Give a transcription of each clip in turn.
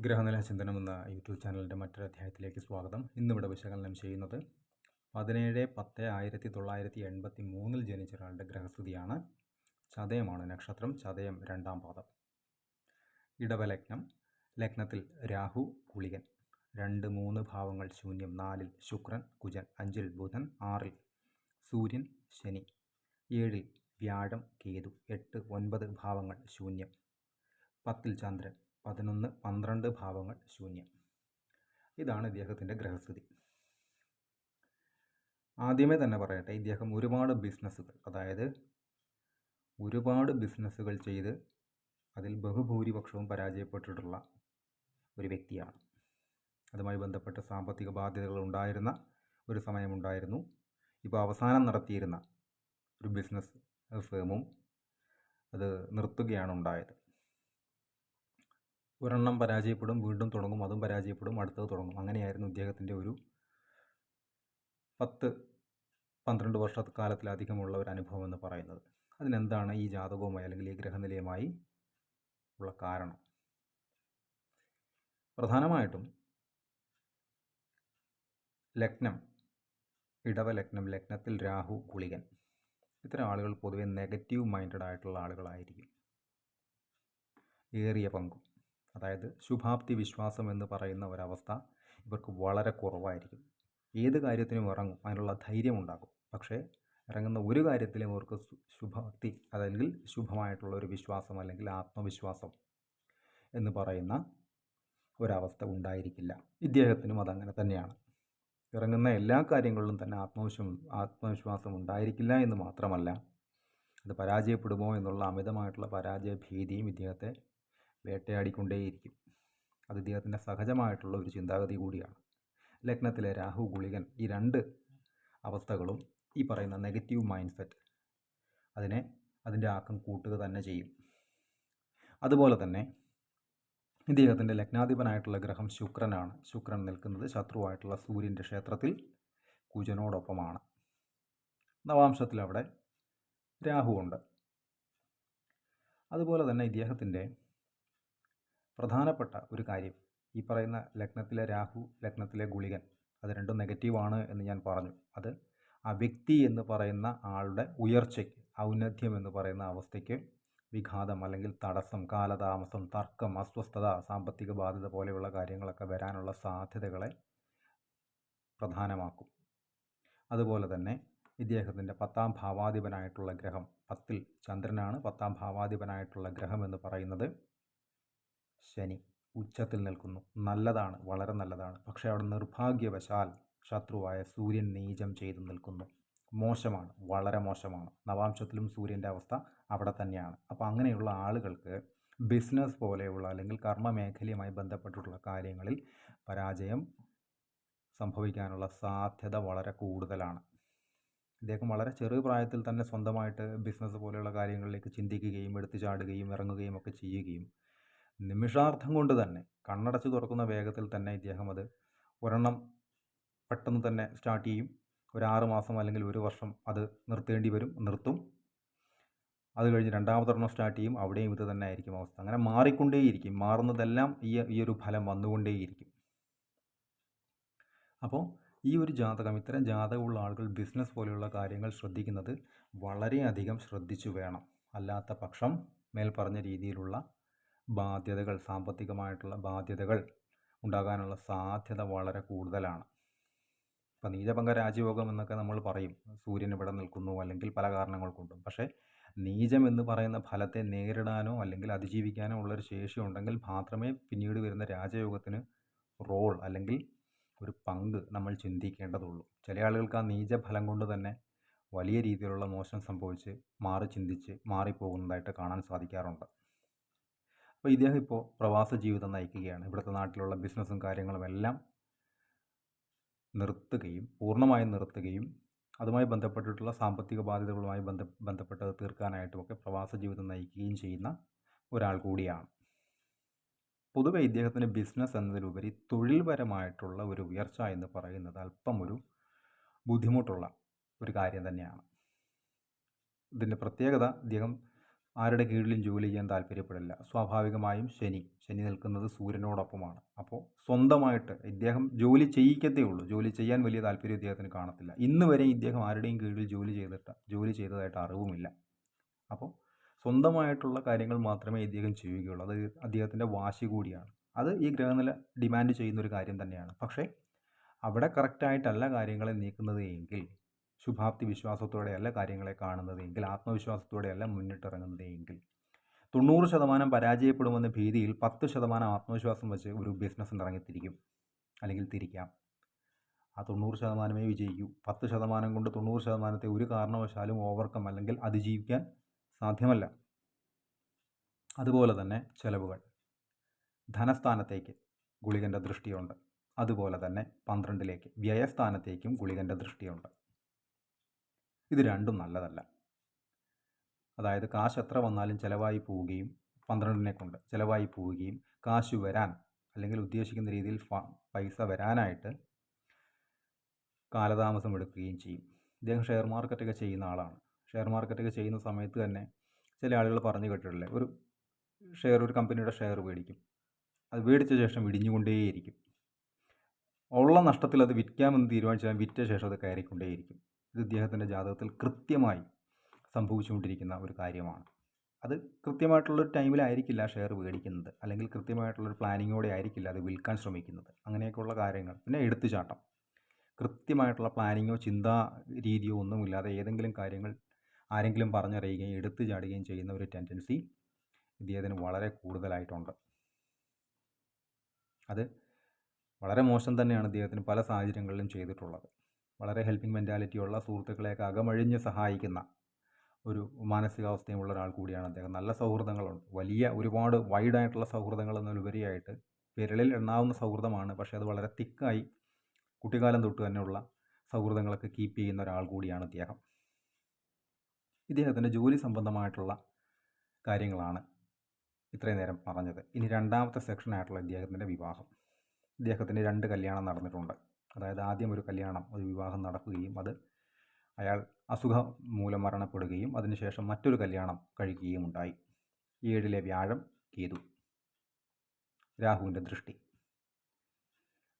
ഗ്രഹനില ചിന്തനം എന്ന യൂട്യൂബ് ചാനലിന്റെ മറ്റൊരു അധ്യായത്തിലേക്ക് സ്വാഗതം. ഇന്നിവിടെ വിശകലനം ചെയ്യുന്നത് പതിനേഴ് പത്ത് ആയിരത്തി തൊള്ളായിരത്തി എൺപത്തി മൂന്നിൽ ജനിച്ച ഒരാളുടെ ഗ്രഹസ്ഥിതിയാണ്. ചതയമാണ് നക്ഷത്രം ചതയം രണ്ടാം പാദം. ഇടവലഗ്നം ലഗ്നത്തിൽ രാഹു കുളികൻ രണ്ട് മൂന്ന് ഭാവങ്ങൾ ശൂന്യം നാലിൽ ശുക്രൻ കുജൻ അഞ്ചിൽ ബുധൻ ആറിൽ സൂര്യൻ ശനി ഏഴിൽ വ്യാഴം കേതു എട്ട് ഒൻപത് ഭാവങ്ങൾ ശൂന്യം. പത്തിൽ ചന്ദ്രൻ പതിനൊന്ന് പന്ത്രണ്ട് ഭാവങ്ങൾ ശൂന്യം. ഇതാണ് ഇദ്ദേഹത്തിന്റെ ഗ്രഹസ്ഥിതി. ആദ്യമേ തന്നെ പറയട്ടെ ഇദ്ദേഹം ഒരുപാട് ബിസിനസ്സുകൾ അതായത് ഒരുപാട് ബിസിനസ്സുകൾ ചെയ്ത് അതിൽ ബഹുഭൂരിപക്ഷവും പരാജയപ്പെട്ടിട്ടുള്ള ഒരു വ്യക്തിയാണ്. അതുമായി ബന്ധപ്പെട്ട സാമ്പത്തിക ബാധ്യതകൾ ഉണ്ടായിരുന്ന ഒരു സമയമുണ്ടായിരുന്നു. ഇപ്പോൾ അവസാനം നടത്തിയിരുന്ന ഒരു ബിസിനസ് ഫേമും അത് നിർത്തുകയാണ് ഉണ്ടായത്. ഒരെണ്ണം പരാജയപ്പെടും വീണ്ടും തുടങ്ങും അതും പരാജയപ്പെടും അടുത്തത് തുടങ്ങും. അങ്ങനെയായിരുന്നു ഇദ്ദേഹത്തിന്റെ ഒരു പത്ത് പന്ത്രണ്ട് വർഷ കാലത്തിലധികമുള്ള ഒരു അനുഭവം എന്ന് പറയുന്നത്. അതിനെന്താണ് ഈ ജാതകവുമായി അല്ലെങ്കിൽ ഈ ഗ്രഹനിലയുമായി ഉള്ള കാരണം? പ്രധാനമായിട്ടും ലഗ്നം ഇടവ ലഗ്നം ലഗ്നത്തിൽ രാഹു ഗുളികൻ ഇത്തരം ആളുകൾ പൊതുവെ നെഗറ്റീവ് മൈൻഡഡ് ആയിട്ടുള്ള ആളുകളായിരിക്കും. ഏറിയ പങ്കും. അതായത് ശുഭാപ്തി വിശ്വാസം എന്ന് പറയുന്ന ഒരവസ്ഥ ഇവർക്ക് വളരെ കുറവായിരിക്കും. ഏത് കാര്യത്തിനും ഇറങ്ങും അതിനുള്ള ധൈര്യം ഉണ്ടാകും. പക്ഷേ ഇറങ്ങുന്ന ഒരു കാര്യത്തിലും അവർക്ക് ശുഭാപ്തി അതല്ലെങ്കിൽ ശുഭമായിട്ടുള്ള ഒരു വിശ്വാസം അല്ലെങ്കിൽ ആത്മവിശ്വാസം എന്ന് പറയുന്ന ഒരവസ്ഥ ഉണ്ടായിരിക്കില്ല. ഇദ്ദേഹത്തിനും അതങ്ങനെ തന്നെയാണ്. ഇറങ്ങുന്ന എല്ലാ കാര്യങ്ങളിലും തന്നെ ആത്മവിശ്വ ആത്മവിശ്വാസം ഉണ്ടായിരിക്കില്ല എന്ന് മാത്രമല്ല അത് പരാജയപ്പെടുമോ എന്നുള്ള അമിതമായിട്ടുള്ള പരാജയ ഭീതിയും ഇദ്ദേഹത്തെ വേട്ടയാടിക്കൊണ്ടേയിരിക്കും. അത് ഇദ്ദേഹത്തിന്റെ സഹജമായിട്ടുള്ള ഒരു ചിന്താഗതി കൂടിയാണ്. ലഗ്നത്തിലെ രാഹു ഗുളികൻ ഈ രണ്ട് അവസ്ഥകളും ഈ പറയുന്ന നെഗറ്റീവ് മൈൻഡ് സെറ്റ് അതിനെ അതിന്റെ ആക്കം കൂട്ടുക തന്നെ ചെയ്യും. അതുപോലെ തന്നെ ഇദ്ദേഹത്തിന്റെ ലഗ്നാധിപനായിട്ടുള്ള ഗ്രഹം ശുക്രനാണ്. ശുക്രൻ നിൽക്കുന്നത് ശത്രുവായിട്ടുള്ള സൂര്യന്റെ ക്ഷേത്രത്തിൽ കുജനോടൊപ്പമാണ്. നവാംശത്തിൽ അവിടെ രാഹുവുണ്ട് അതുപോലെ തന്നെ ഇദ്ദേഹത്തിന്റെ പ്രധാനപ്പെട്ട ഒരു കാര്യം. ഈ പറയുന്ന ലഗ്നത്തിലെ രാഹു ലഗ്നത്തിലെ ഗുളികൻ അത് രണ്ടും നെഗറ്റീവാണ് എന്ന് ഞാൻ പറഞ്ഞു. അത് ആ വ്യക്തി എന്ന് പറയുന്ന ആളുടെ ഉയർച്ചയ്ക്ക് ഔന്നത്യം എന്ന് പറയുന്ന അവസ്ഥയ്ക്ക് വിഘാതം അല്ലെങ്കിൽ തടസ്സം കാലതാമസം തർക്കം അസ്വസ്ഥത സാമ്പത്തിക ബാധ്യത പോലെയുള്ള കാര്യങ്ങളൊക്കെ വരാനുള്ള സാധ്യതകളെ പ്രധാനമാക്കും. അതുപോലെ തന്നെ ഇദ്ദേഹത്തിന്റെ പത്താം ഭാവാധിപനായിട്ടുള്ള ഗ്രഹം പത്തിൽ ചന്ദ്രനാണ്. പത്താം ഭാവാധിപനായിട്ടുള്ള ഗ്രഹം എന്ന് പറയുന്നത് ശനി ഉച്ചത്തിൽ നിൽക്കുന്നു. നല്ലതാണ് വളരെ നല്ലതാണ്. പക്ഷേ അവിടെ നിർഭാഗ്യവശാൽ ശത്രുവായ സൂര്യൻ നീചം ചെയ്തു നിൽക്കുന്നു. മോശമാണ് വളരെ മോശമാണ്. നവാംശത്തിലും സൂര്യന്റെ അവസ്ഥ അവിടെ തന്നെയാണ്. അപ്പോൾ അങ്ങനെയുള്ള ആളുകൾക്ക് ബിസിനസ് പോലെയുള്ള അല്ലെങ്കിൽ കർമ്മ മേഖലയുമായി ബന്ധപ്പെട്ടിട്ടുള്ള കാര്യങ്ങളിൽ പരാജയം സംഭവിക്കാനുള്ള സാധ്യത വളരെ കൂടുതലാണ്. ഇദ്ദേഹം വളരെ ചെറിയ പ്രായത്തിൽ തന്നെ സ്വന്തമായിട്ട് ബിസിനസ് പോലെയുള്ള കാര്യങ്ങളിലേക്ക് ചിന്തിക്കുകയും എടുത്തു ചാടുകയും ഇറങ്ങുകയും ഒക്കെ ചെയ്യുകയും നിമിഷാർത്ഥം കൊണ്ട് തന്നെ കണ്ണടച്ച് തുറക്കുന്ന വേഗത്തിൽ തന്നെ ഇദ്ദേഹം അത് ഒരെണ്ണം പെട്ടെന്ന് തന്നെ സ്റ്റാർട്ട് ചെയ്യും. ഒരു ആറ് മാസം അല്ലെങ്കിൽ ഒരു വർഷം അത് നിർത്തേണ്ടി വരും നിർത്തും. അത് കഴിഞ്ഞ് രണ്ടാമതൊരെണ്ണം സ്റ്റാർട്ട് ചെയ്യും. അവിടെയും ഇത് തന്നെ ആയിരിക്കും അവസ്ഥ. അങ്ങനെ മാറിക്കൊണ്ടേയിരിക്കും. മാറുന്നതെല്ലാം ഈ ഈ ഒരു ഫലം വന്നുകൊണ്ടേയിരിക്കും. അപ്പോൾ ഈ ഒരു ജാതകം ഇത്തരം ജാതകമുള്ള ആളുകൾ ബിസിനസ് പോലെയുള്ള കാര്യങ്ങൾ ശ്രദ്ധിക്കുന്നത് വളരെയധികം ശ്രദ്ധിച്ചു വേണം. അല്ലാത്ത പക്ഷം മേൽ പറഞ്ഞ രീതിയിലുള്ള ബാധ്യതകൾ സാമ്പത്തികമായിട്ടുള്ള ബാധ്യതകൾ ഉണ്ടാകാനുള്ള സാധ്യത വളരെ കൂടുതലാണ്. ഇപ്പോൾ നീചഭംഗ രാജയോഗം എന്നൊക്കെ നമ്മൾ പറയും. സൂര്യൻ ഇവിടെ നിൽക്കുന്നു അല്ലെങ്കിൽ പല കാരണങ്ങൾ കൊണ്ടും. പക്ഷേ നീചം എന്ന് പറയുന്ന ഫലത്തെ നേരിടാനോ അല്ലെങ്കിൽ അതിജീവിക്കാനോ ഉള്ളൊരു ശേഷി ഉണ്ടെങ്കിൽ മാത്രമേ പിന്നീട് വരുന്ന രാജയോഗത്തിന് റോൾ അല്ലെങ്കിൽ ഒരു പങ്ക് നമ്മൾ ചിന്തിക്കേണ്ടതുള്ളൂ. ചില ആളുകൾക്ക് ആ നീചഫലം കൊണ്ട് തന്നെ വലിയ രീതിയിലുള്ള മോശം സംഭവിച്ച് മാറി ചിന്തിച്ച് മാറിപ്പോകുന്നതായിട്ട് കാണാൻ സാധിക്കാറുണ്ട്. അപ്പോൾ ഇദ്ദേഹം ഇപ്പോൾ പ്രവാസ ജീവിതം നയിക്കുകയാണ്. ഇവിടുത്തെ നാട്ടിലുള്ള ബിസിനസ്സും കാര്യങ്ങളും എല്ലാം നിർത്തുകയും പൂർണമായും നിർത്തുകയും അതുമായി ബന്ധപ്പെട്ടിട്ടുള്ള സാമ്പത്തിക ബാധ്യതകളുമായി ബന്ധ ബന്ധപ്പെട്ടത് തീർക്കാനായിട്ടുമൊക്കെ പ്രവാസ ജീവിതം നയിക്കുകയും ചെയ്യുന്ന ഒരാൾ കൂടിയാണ്. പൊതുവെ ഇദ്ദേഹത്തിന് ബിസിനസ് എന്നതിലുപരി തൊഴിൽപരമായിട്ടുള്ള ഒരു ഉയർച്ച എന്ന് പറയുന്നത് അല്പം ഒരു ബുദ്ധിമുട്ടുള്ള ഒരു കാര്യം തന്നെയാണ്. ഇതിന്റെ പ്രത്യേകത ഇദ്ദേഹം ആരുടെ കീഴിലും ജോലി ചെയ്യാൻ താല്പര്യപ്പെടില്ല. സ്വാഭാവികമായും ശനി. ശനി നിൽക്കുന്നത് സൂര്യനോടൊപ്പമാണ്. അപ്പോൾ സ്വന്തമായിട്ട് ഇദ്ദേഹം ജോലി ചെയ്യിക്കത്തേ ഉള്ളൂ. ജോലി ചെയ്യാൻ വലിയ താല്പര്യം ഇദ്ദേഹത്തിന് കാണത്തില്ല. ഇന്ന് വരെ ഇദ്ദേഹം ആരുടെയും കീഴിൽ ജോലി ചെയ്തിട്ട് ജോലി ചെയ്തതായിട്ട് അറിവുമില്ല. അപ്പോൾ സ്വന്തമായിട്ടുള്ള കാര്യങ്ങൾ മാത്രമേ ഇദ്ദേഹം ചെയ്യുകയുള്ളൂ. അത് അദ്ദേഹത്തിന്റെ വാശി കൂടിയാണ്. അത് ഈ ഗ്രഹനില ഡിമാൻഡ് ചെയ്യുന്ന ഒരു കാര്യം തന്നെയാണ്. പക്ഷേ അവിടെ കറക്റ്റായിട്ടല്ല കാര്യങ്ങളെ നീക്കുന്നത് എങ്കിൽ ശുഭാപ്തി വിശ്വാസത്തോടെയല്ല കാര്യങ്ങളെ കാണുന്നത് എങ്കിൽ ആത്മവിശ്വാസത്തോടെയല്ല മുന്നിട്ടിറങ്ങുന്നത് എങ്കിൽ. തൊണ്ണൂറ് ശതമാനം പരാജയപ്പെടുമെന്ന ഭീതിയിൽ പത്ത് ശതമാനം ആത്മവിശ്വാസം വെച്ച് ഒരു ബിസിനസ് ഇറങ്ങിത്തിരിക്കും. അല്ലെങ്കിൽ തിരിക്കാം. ആ തൊണ്ണൂറ് ശതമാനമേ വിജയിക്കൂ. പത്ത് ശതമാനം കൊണ്ട് തൊണ്ണൂറ് ശതമാനത്തെ ഒരു കാരണവശാലും ഓവർകം അല്ലെങ്കിൽ അതിജീവിക്കാൻ സാധ്യമല്ല. അതുപോലെ തന്നെ ചെലവുകൾ. ധനസ്ഥാനത്തേക്ക് ഗുളികന്റെ ദൃഷ്ടിയുണ്ട്. അതുപോലെ തന്നെ പന്ത്രണ്ടിലേക്ക് വ്യയസ്ഥാനത്തേക്കും ഗുളികന്റെ ദൃഷ്ടിയുണ്ട്. ഇത് രണ്ടും നല്ലതല്ല. അതായത് കാശ് എത്ര വന്നാലും ചിലവായി പോവുകയും പന്ത്രണ്ടിനെ കൊണ്ട് ചിലവായി പോവുകയും കാശ് വരാൻ അല്ലെങ്കിൽ ഉദ്ദേശിക്കുന്ന രീതിയിൽ പൈസ വരാനായിട്ട് കാലതാമസം എടുക്കുകയും ചെയ്യും. ഇദ്ദേഹം ഷെയർ മാർക്കറ്റൊക്കെ ചെയ്യുന്ന ആളാണ്. ഷെയർ മാർക്കറ്റൊക്കെ ചെയ്യുന്ന സമയത്ത് തന്നെ ചില ആളുകൾ പറഞ്ഞു കേട്ടിട്ടില്ലേ ഒരു ഷെയർ ഒരു കമ്പനിയുടെ ഷെയർ മേടിക്കും. അത് മേടിച്ച ശേഷം ഇടിഞ്ഞുകൊണ്ടേയിരിക്കും. ഉള്ള നഷ്ടത്തിൽ അത് വിൽക്കാമെന്ന് തീരുമാനിച്ചാൽ വിറ്റ ശേഷം അത് കയറിക്കൊണ്ടേയിരിക്കും. ഇത് ഇദ്ദേഹത്തിന്റെ ജാതകത്തിൽ കൃത്യമായി സംഭവിച്ചുകൊണ്ടിരിക്കുന്ന ഒരു കാര്യമാണ്. അത് കൃത്യമായിട്ടുള്ളൊരു ടൈമിലായിരിക്കില്ല ഷെയർ മേടിക്കുന്നത്. അല്ലെങ്കിൽ കൃത്യമായിട്ടുള്ളൊരു പ്ലാനിങ്ങോടെ ആയിരിക്കില്ല അത് വിൽക്കാൻ ശ്രമിക്കുന്നത്. അങ്ങനെയൊക്കെയുള്ള കാര്യങ്ങൾ. പിന്നെ എടുത്തുചാട്ടം. കൃത്യമായിട്ടുള്ള പ്ലാനിങ്ങോ ചിന്താ രീതിയോ ഒന്നുമില്ലാതെ ഏതെങ്കിലും കാര്യങ്ങൾ ആരെങ്കിലും പറഞ്ഞറിയുകയും എടുത്തു ചാടുകയും ചെയ്യുന്ന ഒരു ടെൻഡൻസി ഇദ്ദേഹത്തിന് വളരെ കൂടുതലായിട്ടുണ്ട്. അത് വളരെ മോശം തന്നെയാണ് ഇദ്ദേഹത്തിന് പല സാഹചര്യങ്ങളിലും ചെയ്തിട്ടുള്ളത്. വളരെ ഹെൽപ്പിംഗ് മെന്റാലിറ്റിയുള്ള സുഹൃത്തുക്കളെയൊക്കെ അകമഴിഞ്ഞ് സഹായിക്കുന്ന ഒരു മാനസികാവസ്ഥയുമുള്ള ഒരാൾ കൂടിയാണ് അദ്ദേഹം. നല്ല സൗഹൃദങ്ങളുണ്ട്. വലിയ ഒരുപാട് വൈഡായിട്ടുള്ള സൗഹൃദങ്ങൾ എന്നതിലുപരിയായിട്ട് വിരലിൽ എണ്ണാവുന്ന സൗഹൃദമാണ്. പക്ഷേ അത് വളരെ തിക്കായി കുട്ടിക്കാലം തൊട്ട് തന്നെയുള്ള സൗഹൃദങ്ങളൊക്കെ കീപ്പ് ചെയ്യുന്ന ഒരാൾ കൂടിയാണ് അദ്ദേഹം. ഇദ്ദേഹത്തിന്റെ ജോലി സംബന്ധമായിട്ടുള്ള കാര്യങ്ങളാണ് ഇത്രയും നേരം പറഞ്ഞത്. ഇനി രണ്ടാമത്തെ സെക്ഷനായിട്ടുള്ള ഇദ്ദേഹത്തിന്റെ വിവാഹം. ഇദ്ദേഹത്തിന്റെ രണ്ട് കല്യാണം നടന്നിട്ടുണ്ട്. അതായത് ആദ്യം ഒരു കല്യാണം ഒരു വിവാഹം നടക്കുകയും അത് അയാൾ അസുഖം മൂലം മരണപ്പെടുകയും അതിനുശേഷം മറ്റൊരു കല്യാണം കഴിക്കുകയും ഉണ്ടായി. ഏഴിലെ വ്യാഴം കേതു. രാഹുവിന്റെ ദൃഷ്ടി.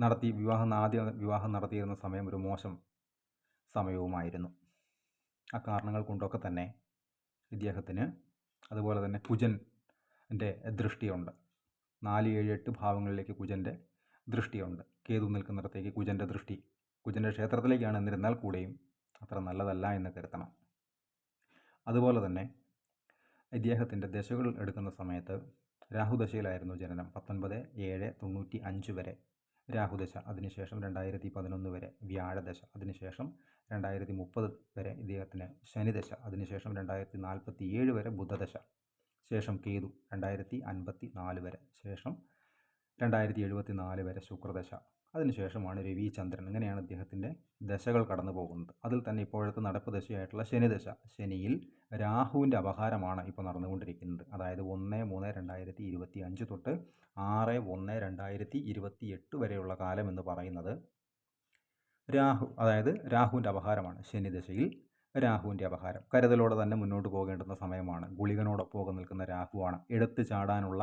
നടത്തി വിവാഹം ആദ്യ വിവാഹം നടത്തിയിരുന്ന സമയം ഒരു മോശം സമയവുമായിരുന്നു. ആ കാരണങ്ങൾ കൊണ്ടൊക്കെ തന്നെ ഇദ്ദേഹത്തിന് അതുപോലെ തന്നെ കുജന്റെ ദൃഷ്ടിയുണ്ട്. നാല് ഏഴ് എട്ട് ഭാവങ്ങളിലേക്ക് കുജന്റെ ദൃഷ്ടിയുണ്ട്. കേതു നിൽക്കുന്നിടത്തേക്ക് കുജന്റെ ദൃഷ്ടി കുജന്റെ ക്ഷേത്രത്തിലേക്കാണ് എന്നിരുന്നാൽ കൂടെയും അത്ര നല്ലതല്ല എന്ന് കരുതണം. അതുപോലെ തന്നെ ഇദ്ദേഹത്തിന്റെ ദശകൾ എടുക്കുന്ന സമയത്ത് രാഹുദശയിലായിരുന്നു ജനനം. പത്തൊൻപത് ഏഴ് തൊണ്ണൂറ്റി അഞ്ച് വരെ രാഹുദശ അതിനുശേഷം രണ്ടായിരത്തി പതിനൊന്ന് വരെ വ്യാഴദശ അതിനുശേഷം രണ്ടായിരത്തി മുപ്പത് വരെ ഇദ്ദേഹത്തിന് ശനിദശ അതിനുശേഷം രണ്ടായിരത്തി നാൽപ്പത്തി ഏഴ് വരെ ബുധദശ ശേഷം കേതു രണ്ടായിരത്തി അൻപത്തി നാല് വരെ ശേഷം രണ്ടായിരത്തി എഴുപത്തി നാല് വരെ ശുക്രദശ. അതിനുശേഷമാണ് രവി ചന്ദ്രൻ. ഇങ്ങനെയാണ് അദ്ദേഹത്തിന്റെ ദശകൾ കടന്നു പോകുന്നത്. അതിൽ തന്നെ ഇപ്പോഴത്തെ നടപ്പ് ദശയായിട്ടുള്ള ശനിദശ. ശനിയിൽ രാഹുവിന്റെ അപഹാരമാണ് ഇപ്പോൾ നടന്നുകൊണ്ടിരിക്കുന്നത്. അതായത് ഒന്ന് മൂന്ന് രണ്ടായിരത്തി ഇരുപത്തി അഞ്ച് തൊട്ട് ആറ് ഒന്ന് രണ്ടായിരത്തി ഇരുപത്തി എട്ട് വരെയുള്ള കാലം എന്ന് പറയുന്നത് രാഹു അതായത് രാഹുവിന്റെ അപഹാരമാണ് ശനിദശയിൽ രാഹുവിന്റെ അപഹാരം. കരുതലോടെ തന്നെ മുന്നോട്ട് പോകേണ്ടുന്ന സമയമാണ്. ഗുളികനോടൊപ്പം നിൽക്കുന്ന രാഹുവാണ് എടുത്തു ചാടാനുള്ള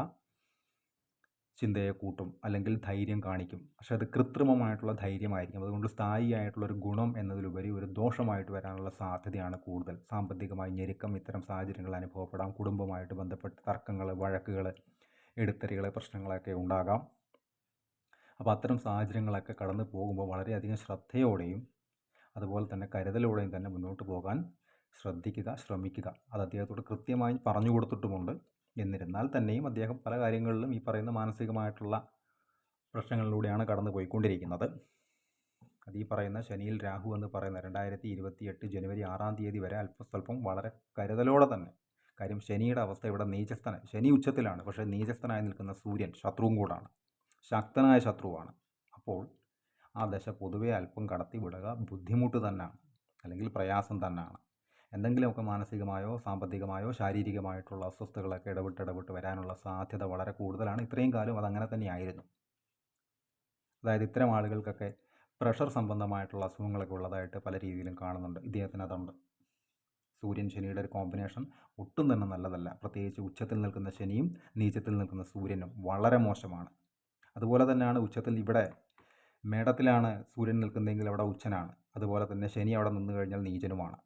ചിന്തയെ കൂട്ടും അല്ലെങ്കിൽ ധൈര്യം കാണിക്കും. പക്ഷെ അത് കൃത്രിമമായിട്ടുള്ള ധൈര്യമായിരിക്കും. അതുകൊണ്ട് സ്ഥായിയായിട്ടുള്ള ഒരു ഗുണം എന്നതിലുപരി ഒരു ദോഷമായിട്ട് വരാനുള്ള സാധ്യതയാണ് കൂടുതൽ. സാമ്പത്തികമായി ഞെരുക്കം ഇത്തരം സാഹചര്യങ്ങൾ അനുഭവപ്പെടാം. കുടുംബമായിട്ട് ബന്ധപ്പെട്ട് തർക്കങ്ങൾ വഴക്കുകൾ എടുത്തരികൾ പ്രശ്നങ്ങളൊക്കെ ഉണ്ടാകാം. അപ്പോൾ അത്തരം സാഹചര്യങ്ങളൊക്കെ കടന്നു പോകുമ്പോൾ വളരെയധികം ശ്രദ്ധയോടെയും അതുപോലെ തന്നെ കരുതലോടെയും തന്നെ മുന്നോട്ട് പോകാൻ ശ്രദ്ധിക്കുക ശ്രമിക്കുക. അത് അദ്ദേഹത്തോട് കൃത്യമായി പറഞ്ഞു കൊടുത്തിട്ടുമുണ്ട്. എന്നിരുന്നാൽ തന്നെയും അദ്ദേഹം പല കാര്യങ്ങളിലും ഈ പറയുന്ന മാനസികമായിട്ടുള്ള പ്രശ്നങ്ങളിലൂടെയാണ് കടന്നു പോയിക്കൊണ്ടിരിക്കുന്നത്. അത് ഈ പറയുന്ന ശനിയിൽ രാഹു എന്ന് പറയുന്ന രണ്ടായിരത്തി ഇരുപത്തി എട്ട് ജനുവരി ആറാം തീയതി വരെ അല്പസ്വല്പം വളരെ കരുതലോടെ തന്നെ. കാര്യം ശനിയുടെ അവസ്ഥ ഇവിടെ നീചസ്ഥന ശനി ഉച്ചത്തിലാണ്. പക്ഷേ നീചസ്ഥനായി നിൽക്കുന്ന സൂര്യൻ ശത്രുവും കൂടാണ്. ശക്തനായ ശത്രുവാണ്. അപ്പോൾ ആ ദശ പൊതുവെ അല്പം കടത്തി വിടുക ബുദ്ധിമുട്ട് തന്നെയാണ് അല്ലെങ്കിൽ പ്രയാസം തന്നെയാണ് എന്തെങ്കിലുമൊക്കെ മാനസികമായോ സാമ്പത്തികമായോ ശാരീരികമായിട്ടുള്ള അസ്വസ്ഥതകളൊക്കെ ഇടപെട്ട് ഇടപെട്ട് വരാനുള്ള സാധ്യത വളരെ കൂടുതലാണ്. ഇത്രയും കാലം അതങ്ങനെ തന്നെയായിരുന്നു അതായത് ഇത്തരം ആളുകൾക്കൊക്കെ പ്രഷർ സംബന്ധമായിട്ടുള്ള അസുഖങ്ങളൊക്കെ ഉള്ളതായിട്ട് പല രീതിയിലും കാണുന്നുണ്ട്. ഇദ്ദേഹത്തിന് അതുണ്ട് സൂര്യൻ ശനിയുടെ ഒരു കോമ്പിനേഷൻ ഒട്ടും തന്നെ നല്ലതല്ല. പ്രത്യേകിച്ച് ഉച്ചത്തിൽ നിൽക്കുന്ന ശനിയും നീചത്തിൽ നിൽക്കുന്ന സൂര്യനും വളരെ മോശമാണ്. അതുപോലെ തന്നെയാണ് ഉച്ചത്തിൽ ഇവിടെ മേടത്തിലാണ് സൂര്യൻ നിൽക്കുന്നതെങ്കിൽ അവിടെ ഉച്ചനാണ്. അതുപോലെ തന്നെ ശനി അവിടെ നിന്ന് കഴിഞ്ഞാൽ നീചനുമാണ്.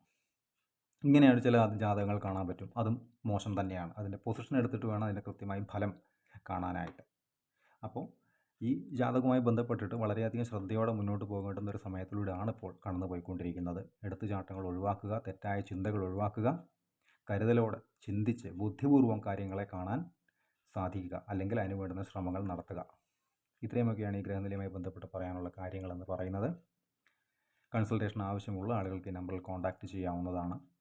ഇങ്ങനെയാണ് ചില ജാതകങ്ങൾ കാണാൻ പറ്റും. അതും മോശം തന്നെയാണ്. അതിന്റെ പൊസിഷൻ എടുത്തിട്ട് വേണം അതിന്റെ കൃത്യമായി ഫലം കാണാനായിട്ട്. അപ്പോൾ ഈ ജാതകവുമായി ബന്ധപ്പെട്ടിട്ട് വളരെയധികം ശ്രദ്ധയോടെ മുന്നോട്ട് പോകേണ്ടുന്ന ഒരു സമയത്തിലൂടെയാണ് ഇപ്പോൾ കടന്നു പോയിക്കൊണ്ടിരിക്കുന്നത്. എടുത്തുചാട്ടങ്ങൾ ഒഴിവാക്കുക തെറ്റായ ചിന്തകൾ ഒഴിവാക്കുക കരുതലോടെ ചിന്തിച്ച് ബുദ്ധിപൂർവം കാര്യങ്ങളെ കാണാൻ സാധിക്കുക അല്ലെങ്കിൽ അതിനു വേണ്ടുന്ന ശ്രമങ്ങൾ നടത്തുക. ഇത്രയുമൊക്കെയാണ് ഈ ഗ്രഹനിലയുമായി ബന്ധപ്പെട്ട് പറയാനുള്ള കാര്യങ്ങളെന്ന് പറയുന്നത്. കൺസൾട്ടേഷൻ ആവശ്യമുള്ള ആളുകൾക്ക് ഈ നമ്പറിൽ കോൺടാക്റ്റ് ചെയ്യാവുന്നതാണ്.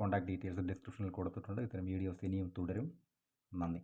കോൺടാക്ട് ഡീറ്റെയിൽസ് ഡിസ്ക്രിപ്ഷനിൽ കൊടുത്തിട്ടുണ്ട്. ഇത്തരം വീഡിയോസ് ഇനിയും തുടരും. നന്ദി.